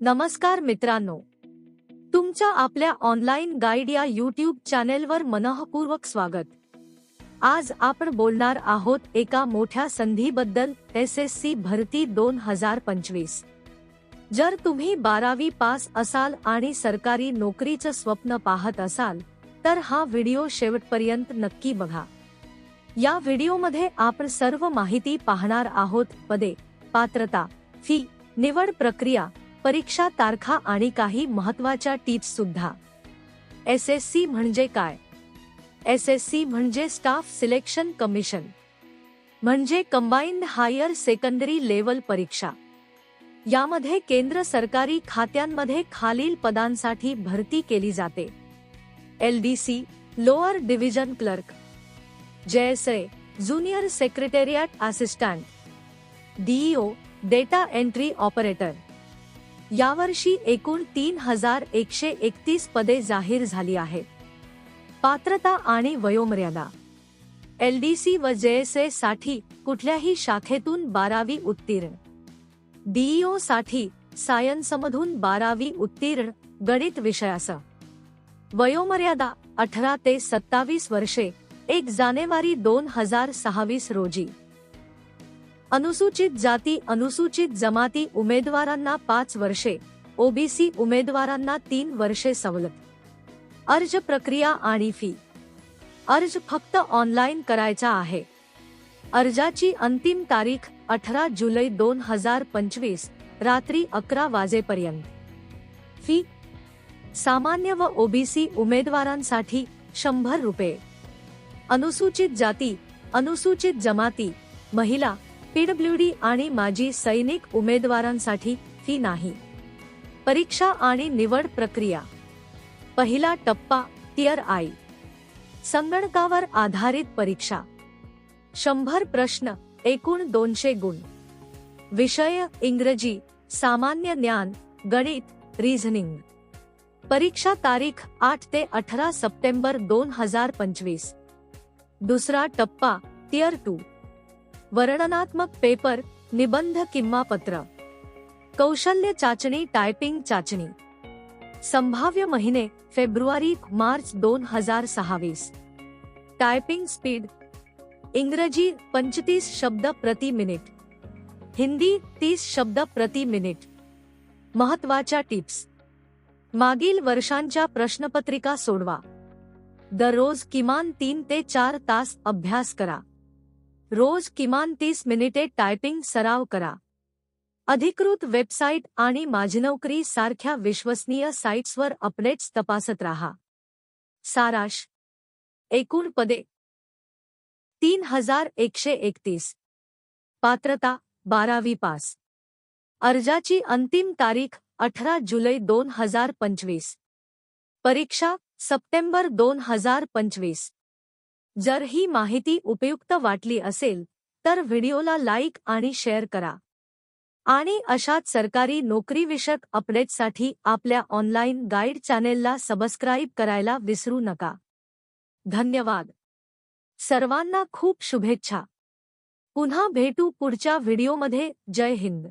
नमस्कार मित्रांनो. तुमच्या आपल्या ऑनलाईन गाईड या यूट्यूब चॅनेलवर मनःपूर्वक स्वागत. आज आपण बोलणार आहोत एका मोठ्या संधीबद्दल एस एस सी भरती दोन हजार पंचवीस. जर तुम्ही बारावी पास असाल आणि सरकारी नोकरीचं स्वप्न पाहत असाल तर हा व्हिडिओ शेवटपर्यंत नक्की बघा. या व्हिडिओमध्ये आपण सर्व माहिती पाहणार आहोत. पदे पात्रता फी निवड प्रक्रिया परीक्षा तारखा आणि काही महत्त्वाच्या टिप्स सुद्धा. एस एस सी म्हणजे काय? एस एस सी म्हणजे स्टाफ सिलेक्शन कमिशन. म्हणजे कंबाईंड हायर सेकंडरी लेवल परीक्षा. यामध्ये केंद्र सरकारी खात्यांमध्ये खालील पदांसाठी भरती केली जाते. L D C lower division clerk. JSA junior secretariat assistant. DEO data entry operator. यावर्षी एकूण तीन हजार एकशे एकतीस पदे जाहीर झाली आहेत. पात्रता आणि वयोमर्यादा. एल डी सी व जेएसए साठी कुठल्याही शाखेतून बारावी उत्तीर्ण. डीईओ साठी सायन्समधून बारावी उत्तीर्ण गणित विषयासह. वयोमर्यादा अठरा ते सत्तावीस वर्षे एक जानेवारी दोन हजार सहावीस रोजी. अनुसूचित जाती अनुसूचित जमाती उमेदवारांना पाच वर्षे ओबीसी उमेदवारांना तीन वर्षे सवलत. अर्ज प्रक्रिया आणि फी. अर्ज फक्त ऑनलाईन करायचा आहे. अर्जाची अंतिम तारीख अठरा जुलै दोन हजार पंचवीस रात्री अकरा वाजेपर्यंत. फी. सामान्य व ओबीसी उमेदवारांसाठी शंभर रुपये. अनुसूचित जाती अनुसूचित जमाती महिला पीडब्ल्यूडी आणि माजी सैनिक उमेदवारांसाठी फी नाही. परीक्षा आणि निवड प्रक्रिया. पहिला टप्पा टियर आय. संगणकावर आधारित परीक्षा. शंभर प्रश्न एकूण दोनशे गुण. विषय इंग्रजी सामान्य ज्ञान गणित रिझनिंग. परीक्षा तारीख आठ ते अठरा सप्टेंबर दोन हजार पंचवीस. दुसरा टप्पा टियर टू. वर्णनात्मक पेपर, निबंध किंवा पत्र. कौशल्य चाचणी, टायपिंग चाचणी. संभाव्य महिने, फेब्रुवारी, मार्च दोन हज़ार सहावीस. टायपिंग स्पीड, इंग्रजी पंचतीस शब्द प्रति मिनिट. हिंदी तीस शब्द प्रति मिनिट. महत्वाच्या टिप्स. मागील वर्षांच्या प्रश्नपत्रिका सोडवा. दररोज किमान तीन ते चार तास अभ्यास करा. रोज किमान तीस मिनिटे टायपिंग सराव करा. अधिकृत वेबसाईट आणि माझी नोकरी सारख्या विश्वसनीय साइट्सवर अपडेट्स तपासत राहा. साराश. एकूण पदे. तीन हजार एकशे एकतीस. पात्रता बारावी पास. अर्जाची अंतिम तारीख अठरा जुलै दोन हजार पंचवीस. परीक्षा सप्टेंबर दोन हजार पंचवीस. जर ही माहिती उपयुक्त वाटली असेल तर व्हिडिओला लाईक आणि शेअर करा. आणि अशाच सरकारी नोकरीविषयक अपडेट्ससाठी आपल्या ऑनलाईन गाईड चॅनेलला सबस्क्राईब करायला विसरू नका. धन्यवाद. सर्वांना खूप शुभेच्छा. पुन्हा भेटू पुढच्या व्हिडिओमध्ये. जय हिंद.